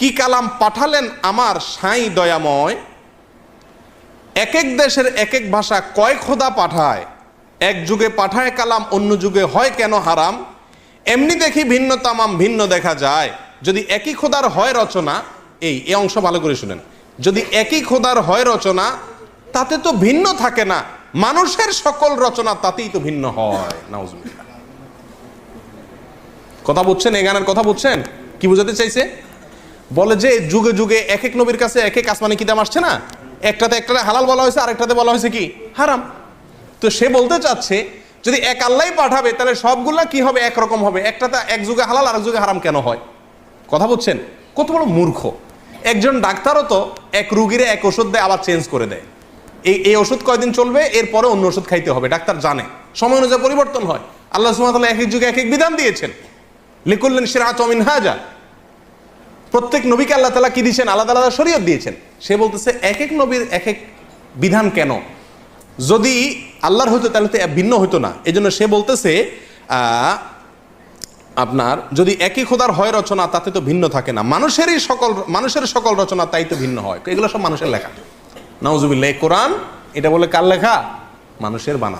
কি কালাম পাঠালেন আমার সাই দয়াময়? এক এক দেশের এক এক ভাষা কয় খোদা পাঠায়? এক যুগে পাঠায় কালাম, অন্য যুগে হয় কেন হারাম? এমনি দেখি ভিন্ন, তামাম ভিন্ন দেখা যায়। যদি একই খোদার হয় রচনা, এই, এ অংশ ভালো করে শুনেন। যদি একই খোদার হয় রচনা, তাতে তো ভিন্ন থাকে না। মানুষের সকল রচনা তাতেই তো ভিন্ন হয়। নাউজুবিল্লাহ। কথা বুঝছেন? এই গানের কথা বুঝছেন? কি বুঝাতে চাইছে? বলে যে যুগে যুগে এক এক নবীর কাছে এক এক আসমানি কিতাব আসছে না? একটাতে একটাতে হালাল বলা হয়েছে, আরেকটাতে বলা হয়েছে কি? হারাম। তো সে বলতে চাচ্ছে, যদি এক আল্লাহ পাঠাবে, তাহলে সবগুলা কি হবে? একরকম হবে। একটাতে এক যুগে হালাল আর এক যুগে হারাম কেন হয়? কথা বলছেন কত বড় মূর্খ। একজন ডাক্তারও তো এক রুগীরে এক ওষুধ দেয়, আবার চেঞ্জ করে দেয়। এই এই ওষুধ কয়দিন চলবে? এরপরে অন্য ওষুধ খাইতে হবে, ডাক্তার জানে। সময় অনুযায়ী পরিবর্তন হয়। আল্লাহ সুমাতাল্লাহ এক এক যুগে এক এক বিধান দিয়েছেন। লিকুল্লেন সিরাত অমিন হাজা প্রত্যেক নবীকে আল্লাহ তালা কি দিয়েছেন? আলাদা আলাদা শরীয়ত দিয়েছেন। সে বলতেছে এক এক নবীর এক এক বিধান কেন? যদি আল্লাহর হতো তাহলে তো ভিন্ন হইতো না। এই জন্য সে বলতেছে আপনার যদি একই খোদার হয় রচনা, তাতে তো ভিন্ন থাকে না। মানুষেরই সকল, মানুষের সকল রচনা তাই তো ভিন্ন হয়। এগুলো সব মানুষের লেখা। নাউজুবিল্লাহ কোরআন, এটা বলে কার লেখা? মানুষের বানান।